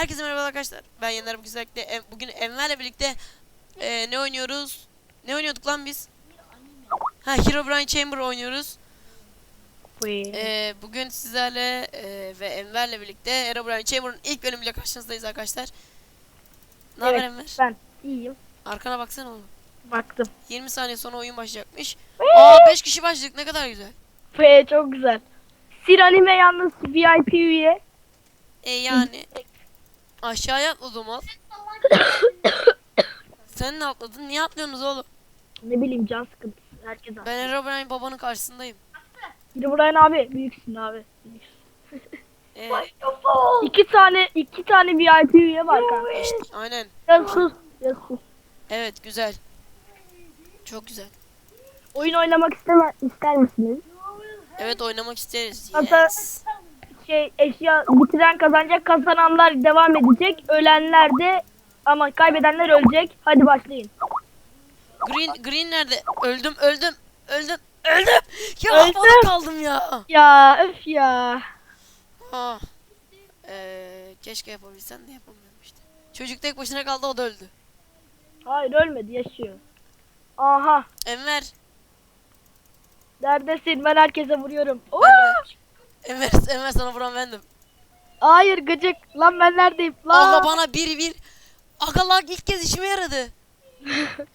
Herkese merhaba arkadaşlar. Ben Yener bugün özellikle bugün Enver'le birlikte e, ne oynuyoruz? Ne oynuyorduk lan biz? Ha Herobrine Chamber oynuyoruz. E, bugün sizlerle e, ve Enver'le birlikte Herobrine Chamber'ın ilk bölümüyle karşınızdayız arkadaşlar. Ne haber Evet. Enver? Ben iyiyim. Arkana baksana oğlum. Baktım. 20 saniye sonra oyun başlayacakmış. Aa 5 kişi başladık ne kadar güzel. Ve çok güzel. Sir anime yalnız VIP üye. E yani aşağıya atladım al. Sen ne atladın? Niye atlıyorsunuz oğlum? Ne bileyim can sıkıntısı. Herkes. Ben Herobrine babanın karşısındayım. Burhan abi büyüksün abi. Büyüksün. Ee, İki tane iki tane VIP üye var kanka. işte, aynen. Ya sus. Ya sus. Evet güzel. Çok güzel. Oyun oynamak isteme, ister misiniz? Evet oynamak isteriz. Hatta- Yes. Şey eşya bitiren kazanacak kazananlar devam edecek. Ölenler de ama kaybedenler ölecek. Hadi başlayın. Green Green nerede? Öldüm öldüm öldüm öldüm. Ya Öldüm. havada kaldım ya. Ya öf ya. Ah. Ee, keşke yapabilsen de yapamıyorum işte. Çocuk tek başına kaldı o da öldü. Hayır ölmedi yaşıyor. Aha. Enver. Neredesin? Ben herkese vuruyorum. Oo! Enver, Enver sana vuran bendim. Hayır gıcık. Lan ben neredeyim? Lan. Aga bana bir bir. Aga lag ilk kez işime yaradı.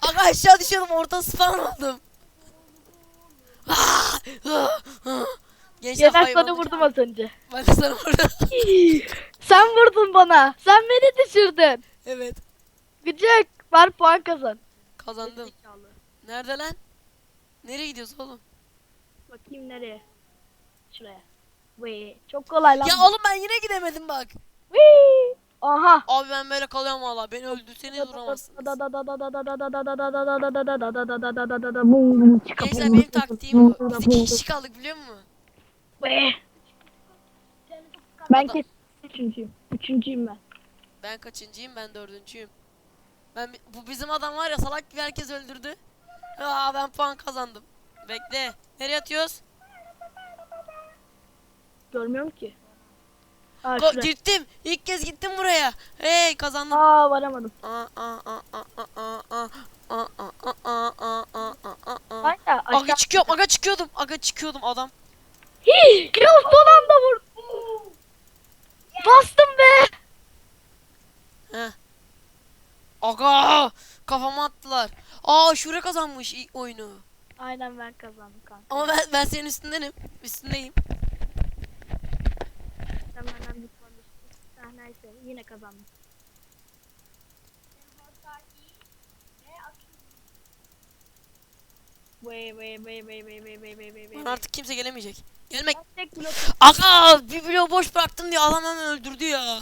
Aga aşağı düşüyordum orta spawn oldum. Gençler Yener sana vurdum az önce. Ben de sana vurdum. Sen vurdun bana. Sen beni düşürdün. evet. Gıcık. Var puan kazan. Kazandım. Nerede lan? Nereye gidiyorsun oğlum? Bakayım nereye? Şuraya. Vay, çok kolay lan. Ya bu. oğlum ben yine gidemedim bak. Vii. Aha. Abi ben böyle kalıyorum valla. Beni öldürseniz duramazsınız. Gençler benim taktiğim bu. Biz iki kişi kaldık biliyor musun? Vay. Ben kes üçüncüyüm. Üçüncüyüm ben. Ben kaçıncıyım? Ben dördüncüyüm. Ben bu bizim adam var ya salak gibi herkes öldürdü. Aa ben puan kazandım. Bekle. Nereye atıyoruz? Görmüyorum ki. Aa, Go, gittim. İlk kez gittim buraya. Hey kazandım. Aa varamadım. Aga çıkıyorum. Aga çıkıyordum. Aga çıkıyordum adam. Hii, ya son anda vurdum. Bastım be. Heh. Aga kafama attılar. Aa şura kazanmış oyunu. Aynen ben kazandım kanka. Ama ben, ben senin üstündenim. Üstündeyim. Neyse yine kazandım. Vay vay vay vay vay vay vay vay vay Bana artık kimse gelemeyecek. Gelmek. Aga bir bloğu boş bıraktım diye adam hemen öldürdü ya.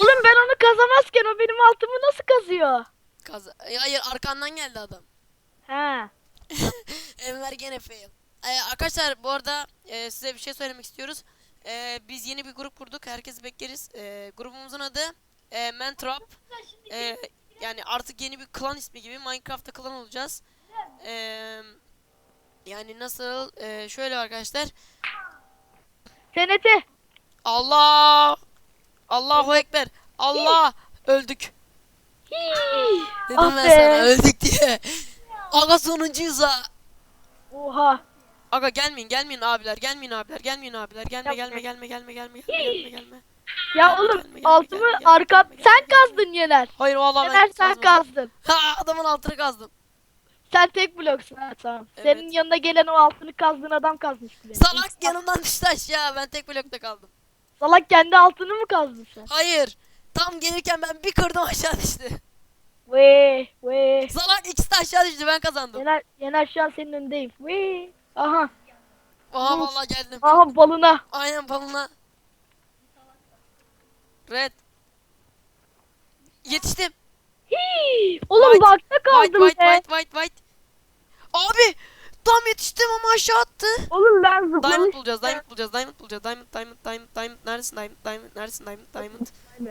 Oğlum ben onu kazamazken o benim altımı nasıl kazıyor? Kaza Ya hayır arkandan geldi adam. He. Enver gene fail. Ee, arkadaşlar bu arada e, size bir şey söylemek istiyoruz. Ee, biz yeni bir grup kurduk. Herkesi bekleriz. Ee, grubumuzun adı e, Mantrap. Ee, yani artık yeni bir klan ismi gibi Minecraft'ta klan olacağız. Ee, yani nasıl? Ee, şöyle arkadaşlar. TNT. Allah! Allahu Ekber. Allah! Öldük. Dedim Ah ben be. sana öldük diye. Aga sonuncuyuz ha. Oha. Aga gelmeyin gelmeyin abiler gelmeyin abiler gelmeyin abiler gelme gelme gelme gelme gelme gelme gelme. Ya oğlum gelme, altımı gelme, arka gelme, sen kazdın Yener. Hayır vallahi Yener ben sen kazdın. Ha adamın altını kazdım. Sen tek bloksun ha tamam. Evet. Senin yanına gelen o altını kazdığın adam kazmıştı beni. Salak yanımdan düştü aşağı ben tek blokta kaldım. Salak kendi altını mı kazdın sen? Hayır. Tam gelirken ben bir kırdım aşağı düştü. Vee vee. Salak ikisi de aşağı düştü ben kazandım. Yener, Yener şu an senin önündeyim. Vee. Aha. Aha vallahi geldim. Aha balına. Aynen balına. Red. Yetiştim. Hii. Oğlum White, bakta White kaldım white be. white white white. Abi tam yetiştim ama aşağı attı. Oğlum ben Diamond zıplamıştım. bulacağız, diamond bulacağız, diamond bulacağız, diamond, diamond, diamond, diamond, neredesin diamond, diamond, neredesin diamond, diamond,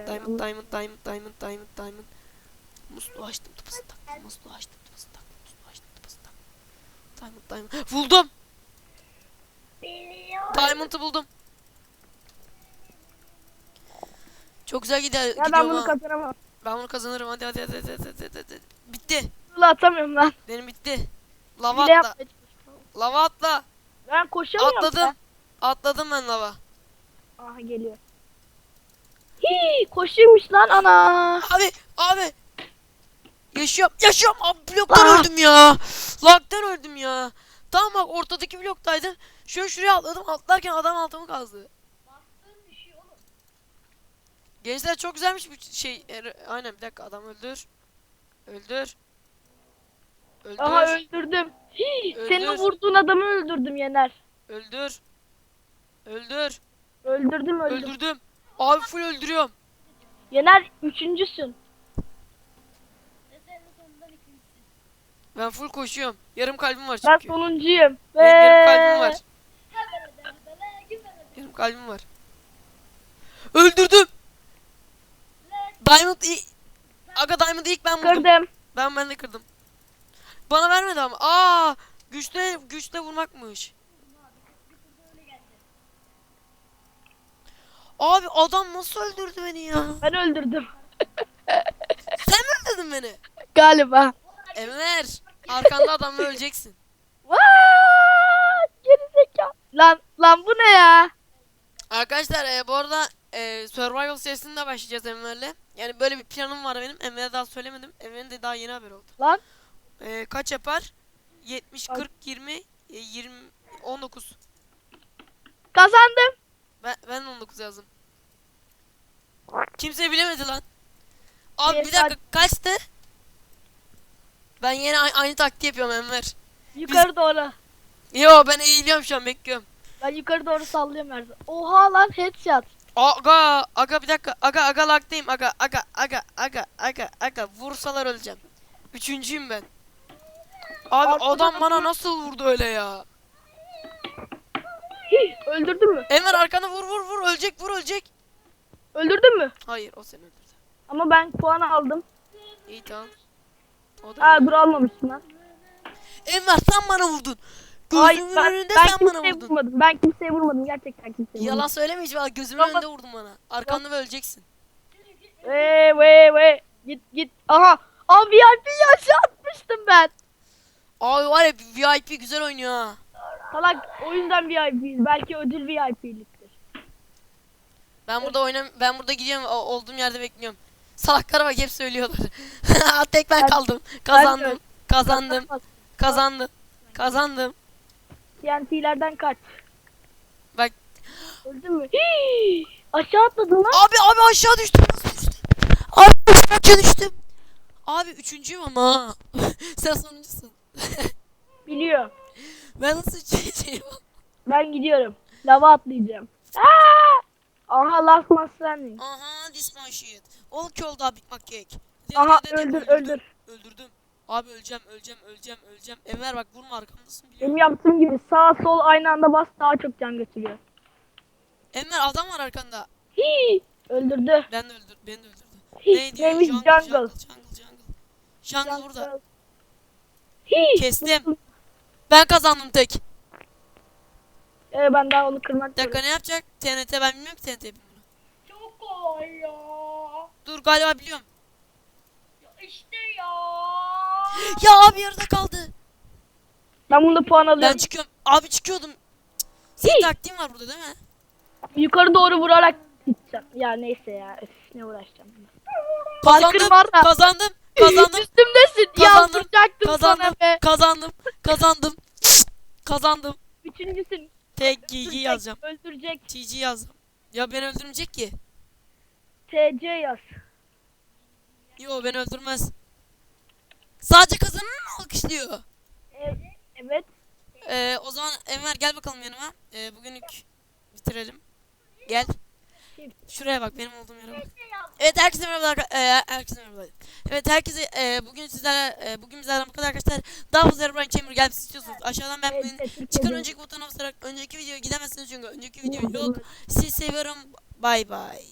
diamond, diamond, diamond, diamond, diamond, diamond. Musluğu açtım, tıpası taktım, musluğu açtım, tıpası taktım, musluğu açtım, tıpası taktım. Diamond, diamond, buldum. Diamond'ı buldum. Çok güzel gider, Ya ben bunu ha. kazanamam. Ben bunu kazanırım. Hadi hadi hadi hadi hadi, hadi, hadi. Bitti. Hızlı atamıyorum lan. Benim bitti. Lava Hile atla. Lava atla. Ben koşamıyorum. Atladım. Atladım ben lava. Ben. Aha geliyor. Hii koşuyormuş lan ana. Abi abi. Yaşıyorum. Yaşıyorum. Abi bloktan Ah. öldüm ya. Lag'dan öldüm ya. Tamam bak ortadaki bloktaydım. Şöyle şuraya atladım. Atlarken adam altımı kazdı. Gençler çok güzelmiş bu şey. Er- Aynen bir dakika adam öldür. Öldür. Öldür. Aha öldürdüm. Hii, Öldür. vurduğun adamı öldürdüm Yener. öldür. Öldür. Öldürdüm öldüm. Öldürdüm. Abi full öldürüyorum. Yener üçüncüsün. Ben full koşuyorum. Yarım kalbim var Ben çünkü. sonuncuyum. Benim yarım kalbim Ve- var. Yarım kalbim var. Öldürdüm. Diamond i- Aga Diamond'ı ilk ben buldum. Kırdım. Ben ben de kırdım. Bana vermedi ama. Aa! Güçle güçle vurmakmış. Abi adam nasıl öldürdü beni ya? Ben öldürdüm. Sen mi öldürdün beni? Galiba. Enver, arkanda adamla öleceksin. Vaa! Geri zeka. Lan lan bu ne ya? Arkadaşlar e, bu arada e, Survival serisinde başlayacağız Enver'le. Yani böyle bir planım var benim. Enver'e daha söylemedim. Enver'in de daha yeni haber oldu. Lan E, kaç yapar? 70, 40, 20, e, 20, 19. kazandım. Ben, ben 19 yazdım. Kimse bilemedi lan. Abi bir Evet, dakika kaçtı? Ben yine a- aynı taktiği yapıyorum Enver. Yukarı doğru. Yo ben eğiliyorum şu an bekliyorum. Ben yukarı doğru sallıyorum her zaman. Oha lan headshot. Aga aga bir dakika aga aga lagdayım aga aga aga aga aga aga vursalar öleceğim. Üçüncüyüm ben. Abi Arkada adam bana nasıl vurdu öyle ya? Hih, öldürdün mü? Enver arkana vur vur vur ölecek vur ölecek. Öldürdün mü? Hayır o seni öldürdü. Ama ben puan aldım. İyi tamam. Aa dur almamışsın lan. Enver sen bana vurdun. Gözümün ben, önünde ben sen bana kimseye vurdun. vurmadım. Ben kimseye vurmadım. Gerçekten kimseye Yalan vurmadım. söyleme hiç valla gözümün Baba- önünde vurdun bana. Arkanda ve öleceksin. Ve ve ve. Git git. Aha. Aa VIP aşağı atmıştım ben. Abi var ya VIP güzel oynuyor ha. Salak o yüzden VIP'yiz. Belki ödül VIP'liktir. Ben burada oynam ben burada gidiyorum o- olduğum yerde bekliyorum. Salaklara bak hep söylüyorlar. Tek ben kaldım. Kazandım. Kazandım. Kazandım. Kazandım. TNT'lerden kaç. Bak Öldün mü? Hii, aşağı atladın lan. abi abi aşağı düştüm. Nasıl düştüm? Abi aşağı düştüm. Abi üçüncüyüm ama. Sen sonuncusun. Biliyor. Ben nasıl üçüncüyüm? Ben gidiyorum. Lava atlayacağım. Aa! Last man standing. Aha this my shit. All killed up Big Mac Cake. De- Aha de- de- de- öldür öldür. Öldürdüm. Abi öleceğim öleceğim öleceğim öleceğim. Enver bak vurma arkamdasın biliyorum. Benim yaptığım gibi sağ sol aynı anda bas daha çok can götürüyor. Enver adam var arkanda. Hii, öldürdü. Ben de öldür, beni de öldürdü. Hii, Neydi? neymiş Jungle, jungle. jungle, jungle, jungle. Jungle burada. Hii. Kestim. Ben kazandım tek. Ee, ben daha onu kırmak Bir dakika ne yapacak? TNT ben bilmiyorum ki TNT yapayım kolay ya. Dur galiba biliyorum. İşte ya. Ya abi yarıda kaldı. Ben bunda puan Ben alıyorum. çıkıyorum. Abi çıkıyordum. Senin taktiğin var burada değil mi? Yukarı doğru vurarak gideceğim. Ya neyse ya. Üf, ne uğraşacağım. Kazandım. Var da. Kazandım. Kazandım. Üstümdesin. Kazandım, Yazdıracaktım sana Kazandım. be. Kazandım. Kazandım. Kazandım. Üçüncüsün. Tek GG Öldürecek, yazacağım. Öldürecek. GG yazdım. Ya beni öldürmeyecek ki. TC yaz. Yo beni öldürmez. Sadece kazananı mı alkışlıyor? Evet. Evet. Ee, o zaman Enver gel bakalım yanıma. Ee, bugünlük bitirelim. Gel. Şuraya bak benim olduğum yere bak. Evet herkese merhaba e, herkese merhaba. Evet herkese e, bugün sizlerle e, bugün bizlerden bu kadar arkadaşlar. Daha fazla Herobrine Chamber gelmesi istiyorsanız aşağıdan ben Türkiye'de- çıkan önceki butona basarak önceki videoya gidemezsiniz çünkü önceki video yok. Sizi seviyorum. Bay bay.